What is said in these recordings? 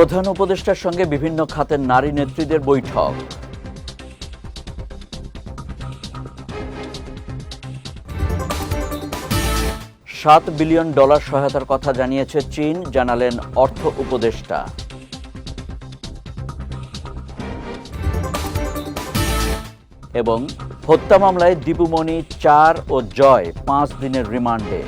প্রধান উপদেষ্টার সঙ্গে বিভিন্ন খাতের নারী নেত্রীদের বৈঠক। সাত বিলিয়ন ডলার সহায়তার কথা জানিয়েছে চীন, জানালেন অর্থ উপদেষ্টা। এবং হত্যা মামলায় দীপুমণি চার ও জয় পাঁচ দিনের রিমান্ডে।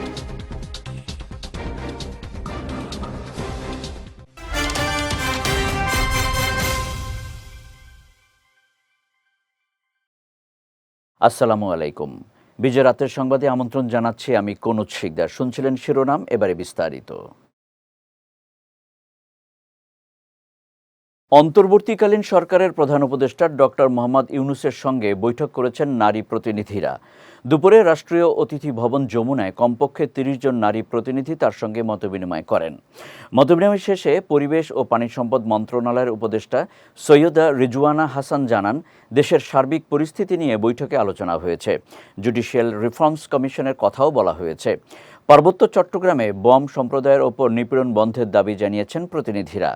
আসসালামু আলাইকুম। বিজয় রাতের সংবাদে আমন্ত্রণ জানাচ্ছি আমি কনুজ শিকদার। শুনছিলেন শিরোনাম, এবারে বিস্তারিত। অন্তর্বর্তীকালীন সরকারের প্রধান উপদেষ্টা ডক্টর মোহাম্মদ ইউনুসের সঙ্গে বৈঠক করেছেন নারী প্রতিনিধিরা। দুপুরে রাষ্ট্রীয় অতিথি ভবন যমুনায় কমপক্ষে তিরিশ জন নারী প্রতিনিধি তার সঙ্গে মতবিনিময় করেন। মতবিনিময় শেষে পরিবেশ ও পানি সম্পদ মন্ত্রণালয়ের উপদেষ্টা সৈয়দা রিজওয়ানা হাসান জানান, দেশের সার্বিক পরিস্থিতি নিয়ে বৈঠকে আলোচনা হয়েছে। জুডিশিয়াল রিফর্মস কমিশনের কথাও বলা হয়েছে। পার্বত্য চট্টগ্রামে বম সম্প্রদায়ের ওপর নিপীড়ন বন্ধের দাবি জানিয়েছেন প্রতিনিধিরা।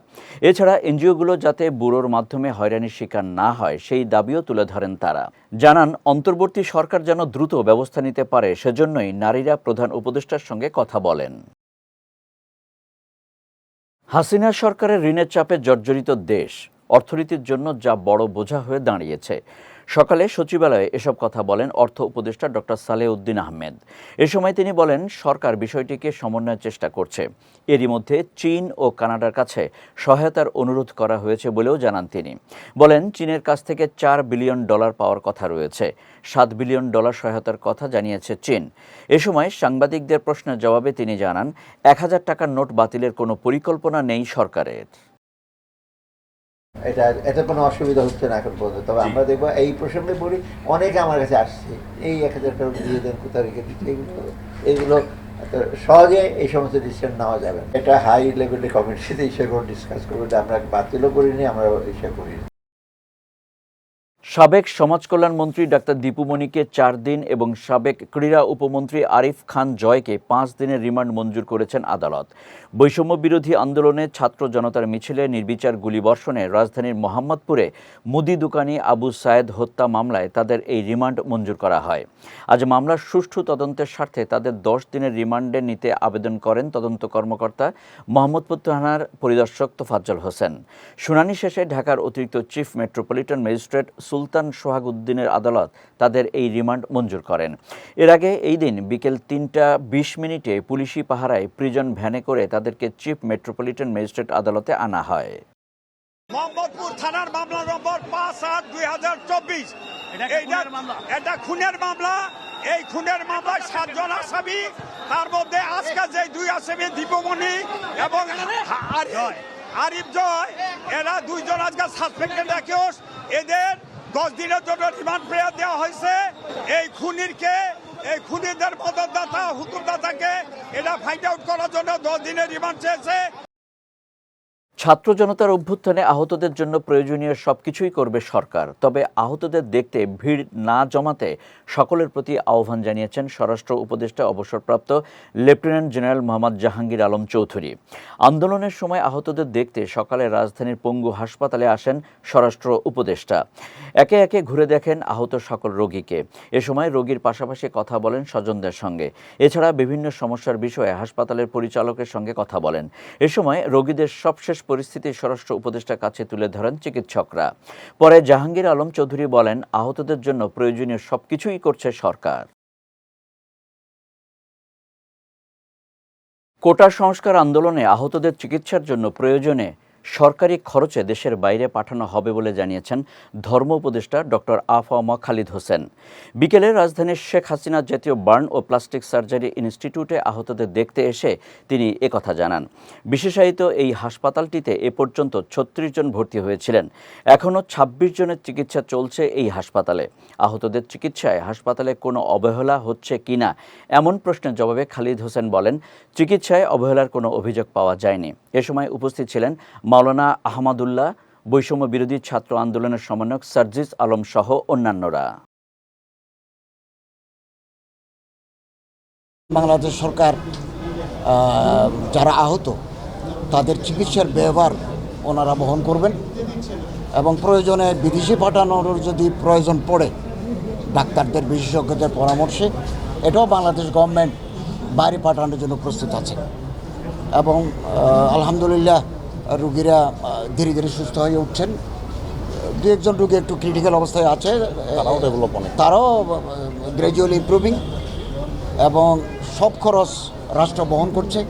এছাড়া এনজিওগুলো যাতে ব্যুরোর মাধ্যমে হয়রানির শিকার না হয়, সেই দাবিও তুলে ধরেন তারা। জানান, অন্তর্বর্তী সরকার যেন দ্রুত ব্যবস্থা নিতে পারে, সেজন্যই নারীরা প্রধান উপদেষ্টার সঙ্গে কথা বলেন। হাসিনা সরকারের ঋণের চাপে জর্জরিত দেশ। অর্থনীতির জন্য যা বড় বোঝা হয়ে দাঁড়িয়েছে। সকালে সচিবালয়ে এসব কথা বলেন অর্থ উপদেষ্টা ডক্টর সালেহ উদ্দিন আহমেদ। এ সময় তিনি বলেন, সরকার বিষয়টিকে সমন্বয়ের চেষ্টা করছে। এরই মধ্যে চীন ও কানাডার কাছে সহায়তার অনুরোধ করা হয়েছে বলেও জানান তিনি। বলেন, চীনের কাছ থেকে চার বিলিয়ন ডলার পাওয়ার কথা রয়েছে। সাত বিলিয়ন ডলার সহায়তার কথা জানিয়েছে চীন। এ সময় সাংবাদিকদের প্রশ্নের জবাবে তিনি জানান, এক হাজার টাকার নোট বাতিলের কোনো পরিকল্পনা নেই সরকারের। এটা এটা কোনো অসুবিধা হচ্ছে না এখন পর্যন্ত। তবে আমরা দেখব এই প্রসঙ্গে বলি অনেকে আমার কাছে আসছে এই এক হাজার টাকা দিয়ে দেন কোথাও রেখে দিচ্ছে এগুলো এগুলো সহজে এই সমস্ত ডিসিশন নেওয়া যাবে এটা হাই লেভেলে কমিটিতে ইসে করে ডিসকাস করব আমরা বাতিলও করিনি আমরা ইসে করিনি। সাবেক সমাজ কল্যাণ মন্ত্রী ডাক্তার দীপুমণিকে চার দিন এবং সাবেক ক্রীড়া উপমন্ত্রী আরিফ খান জয়কে পাঁচ দিনের রিমান্ড মঞ্জুর করেছেন আদালত। বৈষম্য বিরোধী আন্দোলনে ছাত্র জনতার মিছিলে নির্বিচার গুলিবর্ষণে রাজধানীর মোহাম্মদপুরে মুদি দোকানি আবু সায়েদ হত্যা মামলায় তাদের এই রিমান্ড মঞ্জুর করা হয়। আজ মামলার সুষ্ঠু তদন্তের স্বার্থে তাদের দশ দিনের রিমান্ডে নিতে আবেদন করেন তদন্ত কর্মকর্তা মোহাম্মদপুর থানার পরিদর্শক তোফাজ্জল হোসেন। শুনানি শেষে ঢাকার অতিরিক্ত chief metropolitan magistrate Sultan Sohag উদ্দিনের আদালত তাদের এই রিমান্ড মঞ্জুর করেন। এর আগে এই দিন বিকেল তিনটা বিশ মিনিটে পুলিশি পাহারায় প্রিজন ভ্যানে করে তাদেরকে চিফ মেট্রোপলিটন ম্যাজিস্ট্রেট আদালতে আনা হয়। মোহাম্মদপুর থানার মামলা নম্বর পাঁচ আট দুই হাজার চব্বিশ। এটা খুনের মামলা? এই খুনের মামলায় সাতজন আসামি। তার মধ্যে আজকে যে দুই আসামি দীপমণি এবং আরিফ- জয়। এরা দুইজন আজকে রাখেও এদের দশ দিনের জন্য রিমান্ড প্রেয়ার দেওয়া হয়েছে। এই খুনিরকে, এই খুনিদের মদতদাতা, হুকুমদাতাকে এটা ফাইন্ড আউট করার জন্য দশ দিনের রিমান্ড চেয়েছে। ছাত্র জনতার অভ্যুত্থানে আহতদের জন্য প্রয়োজনীয় সবকিছুই করবে সরকার। তবে আহতদের দেখতে ভিড় না জমাতে সকলের প্রতি আহ্বান জানিয়েছেন স্বরাষ্ট্র উপদেষ্টা অবসরপ্রাপ্ত লেফটেন্যান্ট জেনারেল মোহাম্মদ জাহাঙ্গীর আলম চৌধুরী। আন্দোলনের সময় আহতদের দেখতে সকালে রাজধানীর পঙ্গু হাসপাতালে আসেন স্বরাষ্ট্র উপদেষ্টা। একে একে ঘুরে দেখেন আহত সকল রোগীকে। এ সময় রোগীর পাশাপাশি কথা বলেন স্বজনদের সঙ্গে। এছাড়া বিভিন্ন সমস্যার বিষয়ে হাসপাতালের পরিচালকের সঙ্গে কথা বলেন। এ সময় রোগীদের সবশেষ পরিস্থিতি স্বরাষ্ট্র উপদেষ্টার কাছে তুলে ধরেন চিকিৎসকরা। পরে জাহাঙ্গীর আলম চৌধুরী বলেন, আহতদের জন্য প্রয়োজনীয় সবকিছুই করছে সরকার। কোটা সংস্কার আন্দোলনে আহতদের চিকিৎসার জন্য প্রয়োজনে সরকারি খরচে দেশের বাইরে পাঠানো হবে বলে জানিয়েছেন ধর্ম উপদেষ্টা ডক্টর আফামা খালিদ হোসেন। বিকেলে রাজধানীর শেখ হাসিনা জাতীয় বার্ন ও প্লাস্টিক সার্জারি ইনস্টিটিউটে আহতদের দেখতে এসে তিনি একথা জানান। বিশেষায়িত এই হাসপাতালটিতে এ পর্যন্ত ছত্রিশ জন ভর্তি হয়েছিলেন। এখনও ২৬ জনের চিকিৎসা চলছে এই হাসপাতালে। আহতদের চিকিৎসায় হাসপাতালে কোনো অবহেলা হচ্ছে কিনা এমন প্রশ্নের জবাবে খালিদ হোসেন বলেন, চিকিৎসায় অবহেলার কোনো অভিযোগ পাওয়া যায়নি। এ সময় উপস্থিত ছিলেন মাওলানা আহমদুল্লাহ, বৈষম্য বিরোধী ছাত্র আন্দোলনের সমন্বয়ক সার্জিস আলম সহ অন্যান্যরা। বাংলাদেশ সরকার যারা আহত, তাদের চিকিৎসার ব্যবহার ওনারা বহন করবেন এবং প্রয়োজনে বিদেশি পাঠানোর যদি প্রয়োজন পড়ে, ডাক্তারদের বিশেষজ্ঞদের পরামর্শে, এটাও বাংলাদেশ গভর্নমেন্ট বাইরে পাঠানোর জন্য প্রস্তুত আছে। এবং আলহামদুলিল্লাহ রুগীরা ধীরে ধীরে সুস্থ হয়ে উঠছেন। দু একজন রুগী একটু ক্রিটিক্যাল অবস্থায় আছে তারাও ডেভেলপ অনেক। তারাও গ্র্যাজুয়ালি ইম্প্রুভিং এবং সব খরচ রাষ্ট্র বহন করছে।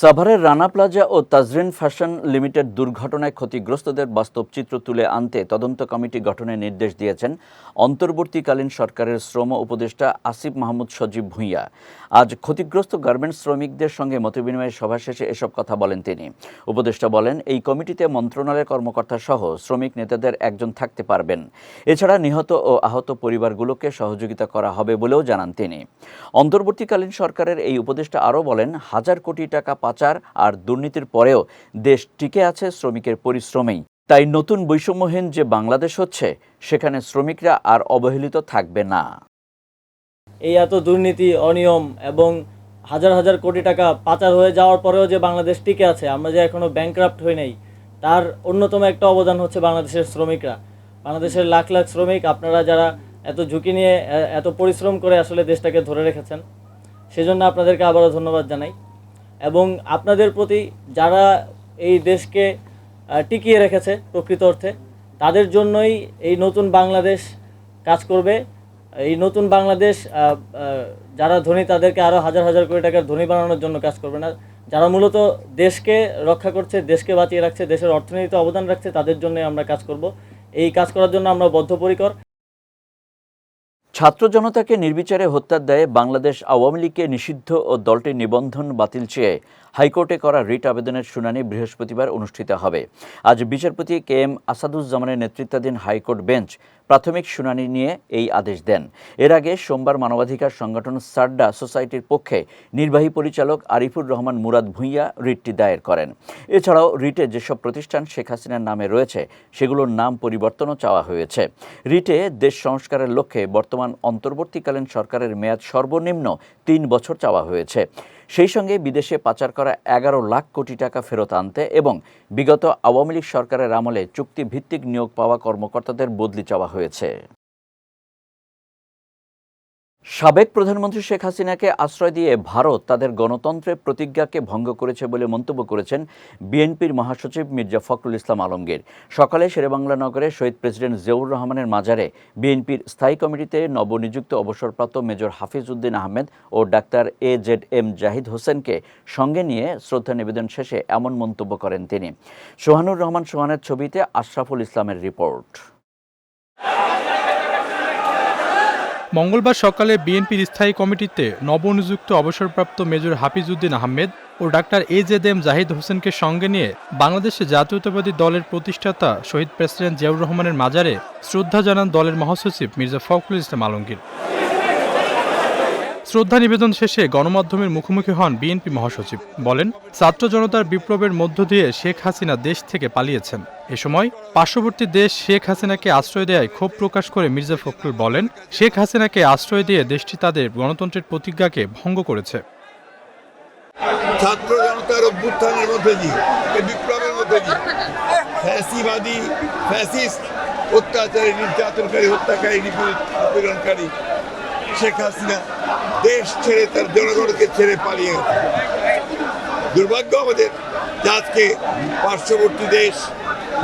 সাভারের রানা প্লাজা ও তাজরিন ফ্যাশন লিমিটেড দুর্ঘটনায় ক্ষতিগ্রস্তদের বাস্তব চিত্র তুলে আনতে তদন্ত কমিটি গঠনের নির্দেশ দিয়েছেন অন্তর্বর্তীকালীন সরকারের শ্রম উপদেষ্টা আসিফ মাহমুদ সজীব ভূঁইয়া। আজ ক্ষতিগ্রস্ত গার্মেন্টস শ্রমিকদের সঙ্গে মতবিনিময় সভা শেষে এসব কথা বলেন তিনি। উপদেষ্টা বলেন, এই কমিটিতে মন্ত্রণালয়ের কর্মকর্তা সহ শ্রমিক নেতাদের একজন থাকতে পারবেন। এছাড়া নিহত ও আহত পরিবারগুলোকে সহযোগিতা করা হবে বলেও জানান তিনি। অন্তর্বর্তীকালীন সরকারের এই উপদেষ্টা আরও বলেন, হাজার কোটি টাকা পাচার আর দুর্নীতির পরেও দেশ টিকে আছে শ্রমিকের পরিশ্রমেই। তাই নতুন বৈষম্যহীন যে বাংলাদেশ হচ্ছে, সেখানে শ্রমিকরা আর অবহেলিত থাকবে না। এই এত দুর্নীতি, অনিয়ম এবং হাজার হাজার কোটি টাকা পাচার হয়ে যাওয়ার পরেও যে বাংলাদেশ টিকে আছে, আমরা যে এখনও ব্যাংক্রাফ্ট হই নাই, তার অন্যতম একটা অবদান হচ্ছে বাংলাদেশের শ্রমিকরা। বাংলাদেশের লাখ লাখ শ্রমিক, আপনারা যারা এত ঝুঁকি নিয়ে এত পরিশ্রম করে আসলে দেশটাকে ধরে রেখেছেন, সেজন্য আপনাদেরকে আবারও ধন্যবাদ জানাই। এবং আপনাদের প্রতি যারা এই দেশকে টিকিয়ে রেখেছে প্রকৃত অর্থে, তাদের জন্যই এই নতুন বাংলাদেশ কাজ করবে। এই নতুন বাংলাদেশ যারা ধনী, তাদেরকে আরও হাজার হাজার কোটি টাকার ধনী বানানোর জন্য কাজ করবে না। যারা মূলত দেশকে রক্ষা করছে, দেশকে বাঁচিয়ে রাখছে, দেশের অর্থনীতিতে অবদান রাখছে, তাদের জন্য আমরা কাজ করব। এই কাজ করার জন্য আমরা বদ্ধপরিকর। ছাত্র জনতাকে নির্বিচারে হত্যার দায়ে বাংলাদেশ আওয়ামী লীগকে নিষিদ্ধ ও দলটির নিবন্ধন বাতিল চেয়ে হাইকোর্টে করা রিট আবেদনের শুনানি বৃহস্পতিবার অনুষ্ঠিত হবে। আজ বিচারপতি কে এম আসাদুজ্জামানের নেতৃত্বাধীন হাইকোর্ট বেঞ্চ প্রাথমিক শুনানি নিয়ে এই আদেশ দেন। এর আগে সোমবার মানবাধিকার সংগঠন সাড্ডা সোসাইটির পক্ষে নির্বাহী পরিচালক আরিফুর রহমান মুরাদ ভূঁইয়া রিটটি দায়ের করেন। এছাড়াও রিটে যেসব প্রতিষ্ঠান শেখ হাসিনার নামে রয়েছে, সেগুলোর নাম পরিবর্তনও চাওয়া হয়েছে। রিটে দেশ সংস্কারের লক্ষ্যে বর্তমান অন্তর্বর্তীকালীন সরকারের মেয়াদ সর্বনিম্ন তিন বছর চাওয়া হয়েছে। সেই সঙ্গে বিদেশে পাচার করা এগারো লাখ কোটি টাকা ফেরত আনতে এবং বিগত আওয়ামী লীগ সরকারের আমলে চুক্তিভিত্তিক নিয়োগ পাওয়া কর্মকর্তাদের বদলি চাওয়া হয়েছে। সাবেক প্রধানমন্ত্রী শেখ হাসিনাকে আশ্রয় দিয়ে ভারত তাদের গণতন্ত্রের প্রতিজ্ঞাকে ভঙ্গ করেছে বলে মন্তব্য করেছেন বিএনপির মহাসচিব মির্জা ফখরুল ইসলাম আলমগীর। সকালে শেরেবাংলা নগরে শহীদ প্রেসিডেন্ট জিয়াউর রহমানের মাজারে বিএনপির স্থায়ী কমিটিতে নবনিযুক্ত অবসরপ্রাপ্ত major Hafiz Uddin Ahmed O doctor A Z M Zahid হোসেনকে সঙ্গে নিয়ে শ্রদ্ধা নিবেদন শেষে এমন মন্তব্য করেন তিনি। সোহানুর রহমান সোহানের ছবিতে আশরাফুল ইসলামের রিপোর্ট। মঙ্গলবার সকালে বিএনপির স্থায়ী কমিটিতে নবনিযুক্ত অবসরপ্রাপ্ত মেজর হাফিজ উদ্দিন আহমেদ ও doctor A Z M Zahid হোসেনকে সঙ্গে নিয়ে বাংলাদেশে জাতীয়তাবাদী দলের প্রতিষ্ঠাতা শহীদ প্রেসিডেন্ট জিয়াউর রহমানের মাজারে শ্রদ্ধা জানান দলের মহাসচিব মির্জা ফখরুল ইসলাম আলমগীর। শ্রদ্ধা নিবেদন শেষে গণমাধ্যমের মুখোমুখি হন বিএনপি মহাসচিব। বলেন, ছাত্র জনতার বিপ্লবের মধ্য দিয়ে শেখ হাসিনা দেশ থেকে পালিয়েছেন। এ সময় পার্শ্ববর্তী দেশ শেখ হাসিনাকে আশ্রয় দেয় ক্ষোভ প্রকাশ করে মির্জা ফখরুল বলেন, শেখ হাসিনাকে আশ্রয় দিয়ে দেশটি তাদের গণতন্ত্রের প্রতিজ্ঞাকে ভঙ্গ করেছে। ছাত্র জনতার অভ্যুত্থানের মধ্যে দিয়ে বিপ্লবের মধ্যে দিয়ে, ফ্যাসিবাদী, ফ্যাসিস্ট, অত্যাচারী, নির্যাতনকারী, হত্যাকারী নিপীড়- নিপীড়নকারী শেখ হাসিনা দেশ ছেড়ে তার জনগণকে ছেড়ে পালিয়ে দুর্ভাগ্য আমাদের আজকে পার্শ্ববর্তী দেশ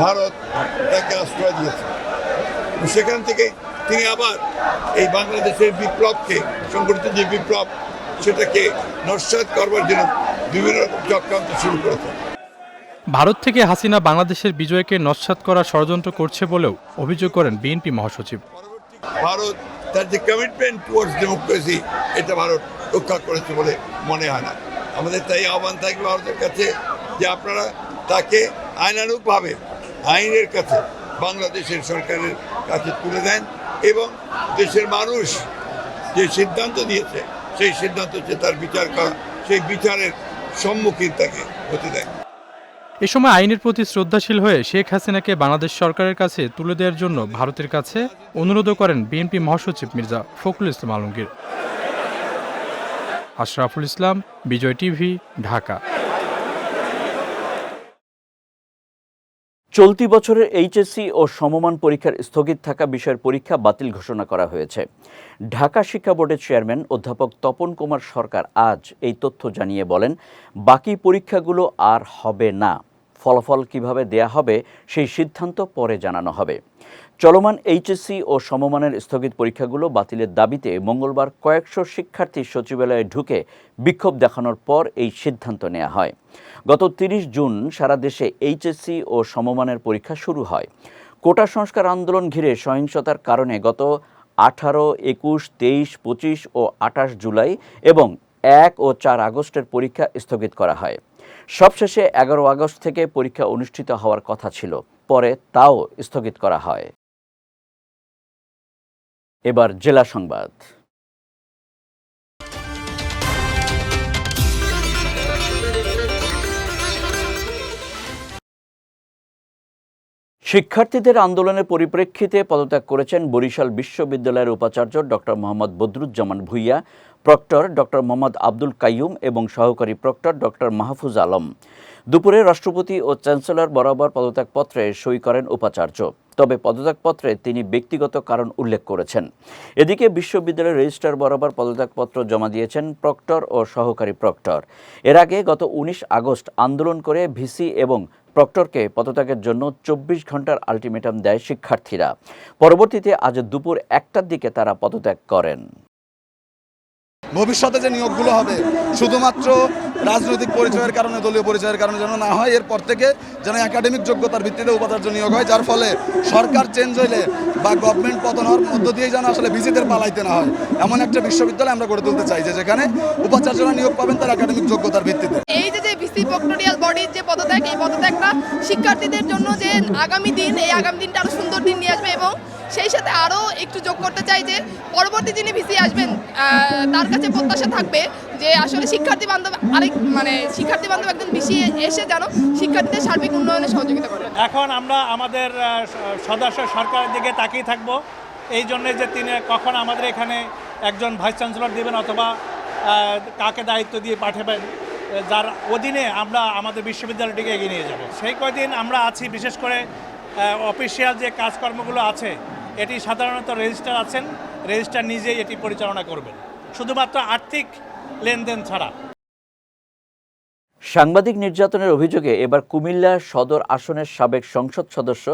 ভারত তাকে আশ্রয় দিয়েছে। সেখান থেকে তিনি আবার এই বাংলাদেশের বিপ্লবকে সংগঠিত যে বিপ্লব সেটাকে নস্বাত করবার জন্য বিভিন্ন রকম চক্রান্ত শুরু করেছেন ভারত থেকে হাসিনা বাংলাদেশের বিজয়কে নস্বাত করার ষড়যন্ত্র করছে বলেও অভিযোগ করেন বিএনপি মহাসচিব। ভারত তার যে কমিটমেন্ট টুয়ার্ডস ডেমোক্রেসি এটা ভারত রক্ষা করেছে বলে মনে হয় না। আমাদের তাই আহ্বান থাকবে ভারতের কাছে যে আপনারা তাকে আইনানুগভাবে, আইনের কাছে বাংলাদেশের সরকারের কাছে তুলে দেন এবং দেশের মানুষ যে সিদ্ধান্ত দিয়েছে, সেই সিদ্ধান্ত হচ্ছে তার বিচার করা, সেই বিচারের সম্মুখীন তাকে হতে দেয়। এ সময় আইনের প্রতি শ্রদ্ধাশীল হয়ে শেখ হাসিনাকে বাংলাদেশ সরকারের কাছে তুলে দেওয়ার জন্য ভারতের কাছে অনুরোধও করেন বিএনপি মহাসচিব মির্জা ফখরুল ইসলাম আলমগীর। আশরাফুল ইসলাম, বিজয় টিভি, ঢাকা। চলতি বছরের এইচএসসি ও সমমান পরীক্ষার স্থগিত থাকা বিষয়ের পরীক্ষা বাতিল ঘোষণা করা হয়েছে। ঢাকা শিক্ষা বোর্ডের চেয়ারম্যান অধ্যাপক তপন কুমার সরকার আজ এই তথ্য জানিয়ে বলেন, বাকি পরীক্ষাগুলো আর হবে না। ফলাফল কীভাবে দেয়া হবে সেই সিদ্ধান্ত পরে জানানো হবে। চলমান এইচএসসি ও সমমানের স্থগিত পরীক্ষাগুলো বাতিলের দাবিতে মঙ্গলবার কয়েকশো শিক্ষার্থী সচিবালয়ে ঢুকে বিক্ষোভ দেখানোর পর এই সিদ্ধান্ত নেওয়া হয়। গত তিরিশ জুন সারা দেশে এইচএসসি ও সমমানের পরীক্ষা শুরু হয়। কোটা সংস্কার আন্দোলন ঘিরে সহিংসতার কারণে গত আঠারো, একুশ, তেইশ, পঁচিশ ও আঠাশ জুলাই এবং এক ও চার আগস্টের পরীক্ষা স্থগিত করা হয়। সবশেষে এগারো আগস্ট থেকে পরীক্ষা অনুষ্ঠিত হওয়ার কথা ছিল। পরে তাও স্থগিত করা হয়। এবার জেলা সংবাদ। শিক্ষার্থীদের আন্দোলনের পরিপ্রেক্ষিতে পদত্যাগ করেছেন বরিশাল বিশ্ববিদ্যালয়ের উপাচার্য doctor Mohammad Badruzzaman Bhuiyan. Proctor doctor Mohammad Abdul Kaiyum এবং সহকারী প্রক্টর ডক্টর মাহফুজ আলম। দুপুরে রাষ্ট্রপতি ও চ্যান্সেলর বরাবর পদত্যাগপত্রে সই করেন উপাচার্য। তবে পদত্যাগপত্রে তিনি ব্যক্তিগত কারণ উল্লেখ করেছেন। এদিকে বিশ্ববিদ্যালয়ের রেজিস্ট্রার বরাবর পদত্যাগপত্র জমা দিয়েছেন প্রক্টর ও সহকারী প্রক্টর। এর আগে গত উনিশ আগস্ট আন্দোলন করে ভিসি এবং প্রক্টরকে পদত্যাগের জন্য চব্বিশ ঘণ্টার আলটিমেটাম দেয় শিক্ষার্থীরা। পরবর্তীতে আজ দুপুর একটার দিকে তারা পদত্যাগ করেন। ভবিষ্যতে যে নিয়োগগুলো হবে, শুধুমাত্র রাজনৈতিক পরিচয়ের কারণে, দলীয় পরিচয়ের কারণে যেন না হয়, এরপর থেকে যেন একাডেমিক যোগ্যতার ভিত্তিতে উপাচার্য নিয়োগ হয়, যার ফলে সরকার চেঞ্জ হইলে বা গভর্নমেন্ট পতন হওয়ার মধ্য দিয়ে যেন আসলে ভিজিদের পালাইতে না হয়। এমন একটা বিশ্ববিদ্যালয় আমরা গড়ে তুলতে চাই যে যেখানে উপাচার্যরা নিয়োগ পাবেন তার একাডেমিক যোগ্যতার ভিত্তিতে। এই যে ভিসি প্রক্টোরিয়াল বডির যে পদত্যাগ, এই পদত্যাগটা শিক্ষার্থীদের জন্য যে আগামী দিন, এই আগামী দিনটা আরও সুন্দর দিন নিয়ে আসবে এবং সেই সাথে আরও একটু যোগ করতে চাই যে পরবর্তী যিনি ভিসি আসবেন তার কাছে প্রত্যাশা থাকবে যে আসলে শিক্ষার্থী বান্ধব আরেক মানে শিক্ষার্থী বান্ধব একজন ভিসি এসে যেন শিক্ষার্থীদের সার্বিক উন্নয়নে সহযোগিতা করে। এখন আমরা আমাদের সদস্য সরকারের দিকে তাকিয়ে থাকব। এই জন্যে যে তিনি কখন আমাদের এখানে একজন ভাইস চ্যান্সেলর দেবেন অথবা কাকে দায়িত্ব দিয়ে পাঠাবেন, যার অধীনে আমরা আমাদের বিশ্ববিদ্যালয়টিকে এগিয়ে নিয়ে যাব। সেই কয়দিন আমরা আছি, বিশেষ করে অফিসিয়াল যে কাজকর্মগুলো আছে এটি সাধারণত রেজিস্টার আছেন, রেজিস্টার নিজেই এটি পরিচালনা করবেন। শুধুমাত্র আর্থিক লেনদেন ছাড়া। সাংবাদিক নির্যাতনের অভিযোগে এবার কুমিল্লা সদর আসনের সাবেক সংসদ সদস্য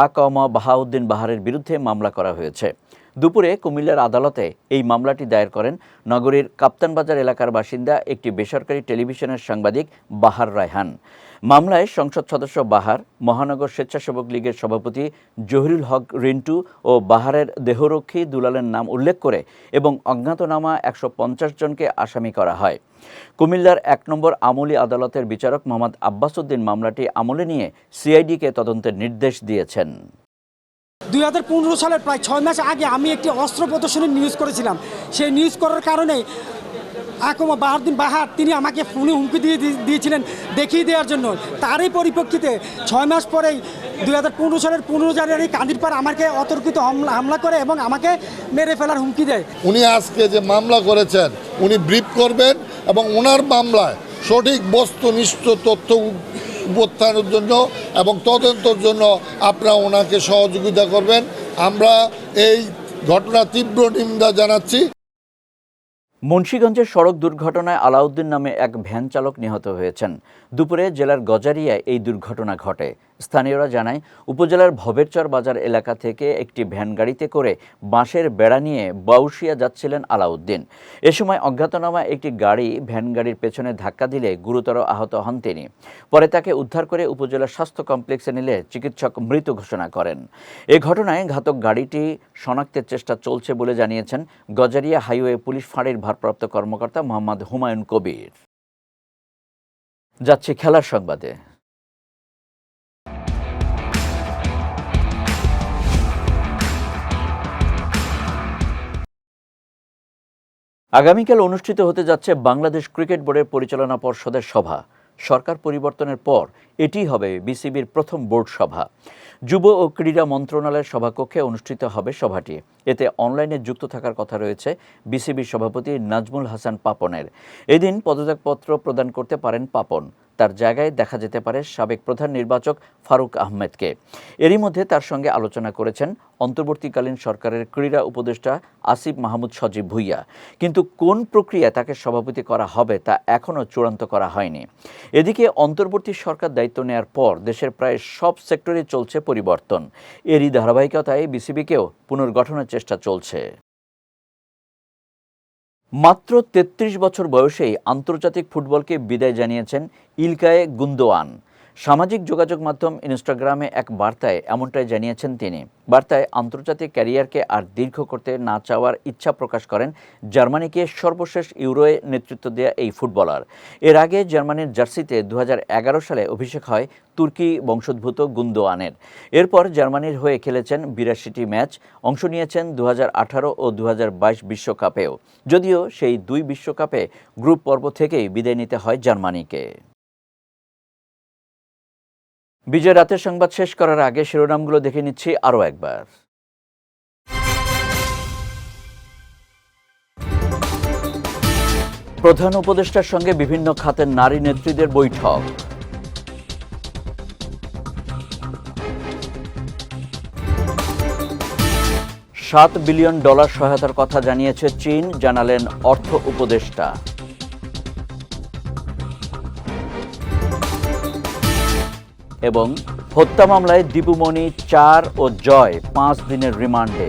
আ কম বাহাউদ্দিন বাহারের বিরুদ্ধে মামলা করা হয়েছে। দুপুরে কুমিল্লার আদালতে এই মামলাটি দায়ের করেন নগরীর কাপ্তানবাজার এলাকার বাসিন্দা একটি বেসরকারি টেলিভিশনের সাংবাদিক বাহার রায়হান। মামলায় সংসদ সদস্য বাহার, মহানগর স্বেচ্ছাসেবক লীগের সভাপতি জহিরুল হক রিন্টু ও বাহারের দেহরক্ষী দুলালের নাম উল্লেখ করে এবং অজ্ঞাতনামা একশো পঞ্চাশ জনকে আসামি করা হয়। কুমিল্লার এক নম্বর আমলি আদালতের বিচারক মোহাম্মদ আব্বাস উদ্দিন মামলাটি আমলে নিয়ে সিআইডিকে তদন্তের নির্দেশ দিয়েছেন। দুই হাজার পনেরো সালের প্রায় ছয় মাস আগে আমি একটি অস্ত্র প্রদর্শনীর নিউজ করেছিলাম। সেই নিউজ করার কারণে আকমা বাহারুদ্দিন বাহার, তিনি আমাকে ফোনে হুমকি দিয়ে দিয়ে- দিয়েছিলেন দেখিয়ে দেওয়ার জন্য। তারই পরিপ্রেক্ষিতে ছয় মাস পরেই দুই হাজার পনেরো সালের পনেরো জানুয়ারি কান্দিরপাড় আমাকে অতর্কিত হামলা করে এবং আমাকে মেরে ফেলার হুমকি দেয়। উনি আজকে যে মামলা করেছেন, উনি ব্রিফ করবেন এবং ওনার মামলায় সঠিক বস্তুনিষ্ঠ তথ্য উপ- জন্য এবং তদন্তর জন্য আপনারা ওনাকে সহযোগিতা করবেন। আমরা এই ঘটনা তীব্র নিন্দা জানাচ্ছি। মুন্সীগঞ্জের সড়ক দুর্ঘটনায় আলাউদ্দিন নামে এক ভ্যান চালক নিহত হয়েছেন। দুপুরে জেলার গজারিয়ায় এই দুর্ঘটনা ঘটে। স্থানীয়রা জানায়, উপজেলার ভবেরচর বাজার এলাকা থেকে একটি ভ্যান গাড়িতে করে বাঁশের বেড়া নিয়ে বাউশিয়া যাচ্ছিলেন আলাউদ্দিন। এ সময় অজ্ঞাতনামা একটি গাড়ি ভ্যান গাড়ির পেছনে ধাক্কা দিলে গুরুতর আহত হন তিনি। পরে তাকে উদ্ধার করে উপজেলা স্বাস্থ্য কমপ্লেক্সে নিলে চিকিৎসক মৃত ঘোষণা করেন। এ ঘটনায় ঘাতক গাড়িটি শনাক্তের চেষ্টা চলছে বলে জানিয়েছেন গজারিয়া হাইওয়ে পুলিশ ফাঁড়ির ভারপ্রাপ্ত কর্মকর্তা মোহাম্মদ হুমায়ুন কবির। যাচ্ছি খেলার সংবাদে। আগামীকাল অনুষ্ঠিত হতে যাচ্ছে বাংলাদেশ ক্রিকেট বোর্ডের পরিচালনা পর্ষদের সভা। সরকার পরিবর্তনের পর এটি হবে বিসিবির প্রথম বোর্ড সভা। যুব ও ক্রীড়া মন্ত্রণালয়ের সভাকক্ষে অনুষ্ঠিত হবে সভাটি। এতে অনলাইনে যুক্ত থাকার কথা রয়েছে বিসিবির সভাপতি নাজমুল হাসান পাপনের। এদিন পদত্যাগপত্র প্রদান করতে পারেন পাপন। তার জায়গায় দেখা যেতে পারে সাবেক প্রধান নির্বাচক ফারুক আহমেদকে। এরই মধ্যে তার সঙ্গে আলোচনা করেছেন অন্তর্বর্তীকালীন সরকারের ক্রীড়া উপদেষ্টা আসিফ মাহমুদ সজীব ভুইয়া। কিন্তু কোন প্রক্রিয়ায় তাকে সভাপতি করা হবে তা এখনও চূড়ান্ত করা হয়নি। এদিকে অন্তর্বর্তী সরকার দায়িত্ব নেয়ার পর দেশের প্রায় সব সেক্টরে চলছে পরিবর্তন। এরই ধারাবাহিকতায় বিসিবিকেও পুনর্গঠনের চেষ্টা চলছে। মাত্র ৩৩ বছর বয়সেই আন্তর্জাতিক ফুটবলকে বিদায় জানিয়েছেন ইলকায়ে গুন্দোয়ান। সামাজিক যোগাযোগ মাধ্যম ইনস্টাগ্রামে এক বার্তায় এমনটাই জানিয়েছেন তিনি। বার্তায় আন্তর্জাতিক ক্যারিয়ারকে আর দীর্ঘ করতে না চাওয়ার ইচ্ছা প্রকাশ করেন জার্মানিকে সর্বশেষ ইউরোয়ে নেতৃত্ব দেয়া এই ফুটবলার। এর আগে জার্মানির জার্সিতে দু হাজার এগারো সালে অভিষেক হয় তুর্কি বংশোদ্ভূত গুন্দোয়ানের। এরপর জার্মানির হয়ে খেলেছেন বিরাশিটি ম্যাচ, অংশ নিয়েছেন দু হাজার আঠারো ও দু বিশ্বকাপেও। যদিও সেই দুই বিশ্বকাপে গ্রুপ পর্ব থেকেই বিদায় নিতে হয় জার্মানিকে। বিজয় রাতের সংবাদ শেষ করার আগে শিরোনামগুলো দেখে নিচ্ছি আরও একবার। প্রধান উপদেষ্টার সঙ্গে বিভিন্ন খাতের নারী নেত্রীদের বৈঠক। সাত বিলিয়ন ডলার সহায়তার কথা জানিয়েছে চীন, জানালেন অর্থ উপদেষ্টা। এবং হত্যা মামলায় দীপুমণি চার ও জয় পাঁচ দিনের রিমান্ডে।